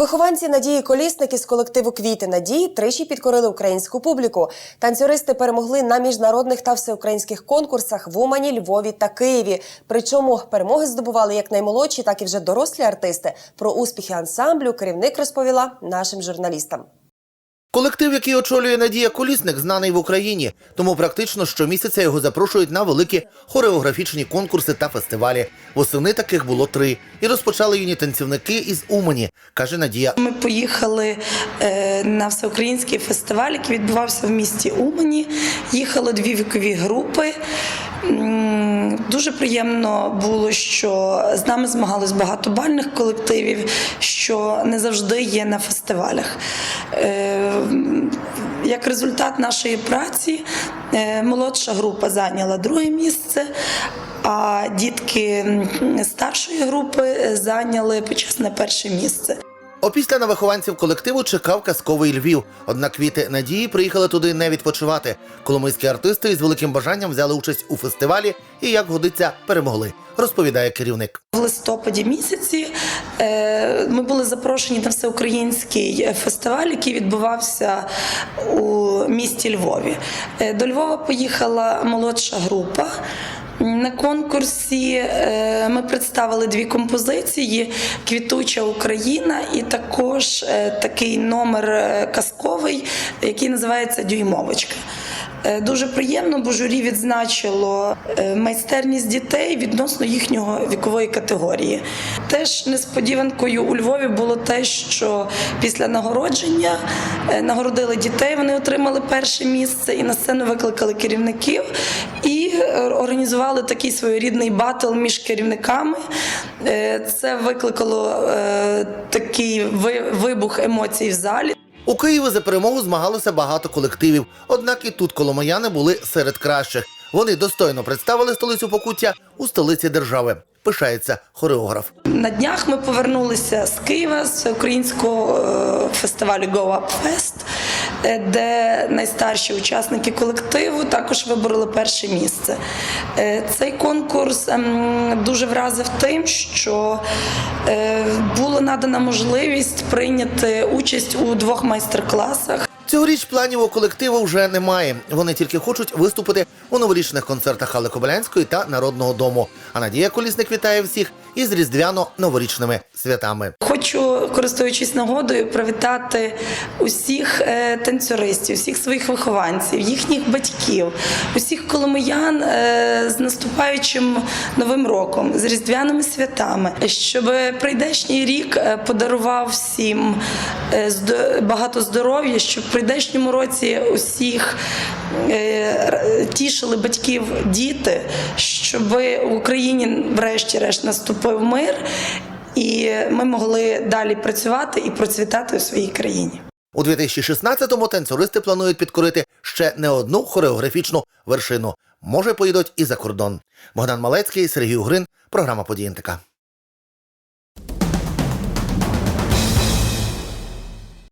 Вихованці Надії Колісники з колективу Квіти Надії тричі підкорили українську публіку. Танцюристи перемогли на міжнародних та всеукраїнських конкурсах в Умані, Львові та Києві. Причому перемоги здобували як наймолодші, так і вже дорослі артисти. Про успіхи ансамблю керівник розповіла нашим журналістам. Колектив, який очолює Надія Колісник, знаний в Україні, тому практично щомісяця його запрошують на великі хореографічні конкурси та фестивалі. Восени таких було три. І розпочали юні танцівники із Умані, каже Надія. Ми поїхали е, на всеукраїнський фестиваль, який відбувався в місті Умані. Їхали дві вікові групи. Дуже приємно було, що з нами змагались багато бальних колективів, що не завжди є на фестивалях. Е, Як результат нашої праці, е, молодша група зайняла друге місце, а дітки старшої групи зайняли почесне перше місце. Опісля на вихованців колективу чекав казковий Львів. Однак квіти Надії приїхали туди не відпочивати. Коломийські артисти із великим бажанням взяли участь у фестивалі і, як годиться, перемогли, розповідає керівник. В листопаді місяці е, ми були запрошені на всеукраїнський фестиваль, який відбувався у місті Львові. Е, До Львова поїхала молодша група. На конкурсі е, ми представили дві композиції: Квітуча Україна і також е, такий номер е, казковий, який називається Дюймовочка. Дуже приємно, бо журі відзначило майстерність дітей відносно їхнього вікової категорії. Теж несподіванкою у Львові було те, що після нагородження нагородили дітей, вони отримали перше місце і на сцену викликали керівників і організували такий своєрідний батл між керівниками. Е, Це викликало е, такий ви- вибух емоцій в залі. У Києві за перемогу змагалося багато колективів. Однак і тут коломияни були серед кращих. Вони достойно представили столицю Покуття у столиці держави. Пишається хореограф. На днях ми повернулися з Києва з українського е, фестивалю Go Up Fest, де найстарші учасники колективу також вибороли перше місце. Е, Цей конкурс ем, дуже вразив тим, що е, була надана можливість прийняти участь у двох майстер-класах. Цьогоріч планів у колективу вже немає. Вони тільки хочуть виступити у новорічних концертах Алли Кобилянської та Народного дому. А Надія Колісник вітає всіх із різдвяно-новорічними святами. Хочу, користуючись нагодою, привітати усіх е, танцюристів, всіх своїх вихованців, їхніх батьків, усіх коломиян е, з наступаючим новим роком, з різдвяними святами, щоб прийдешній рік е, подарував всім багато здоров'я, щоб в прийдешньому році усіх тішили батьків діти, щоб в Україні, врешті-решт, наступив мир. І ми могли далі працювати і процвітати у своїй країні. У 2016-му танцюристи планують підкорити ще не одну хореографічну вершину. Може, поїдуть і за кордон. Богдан Малецький, Сергій Угрин, програма «Події НТК».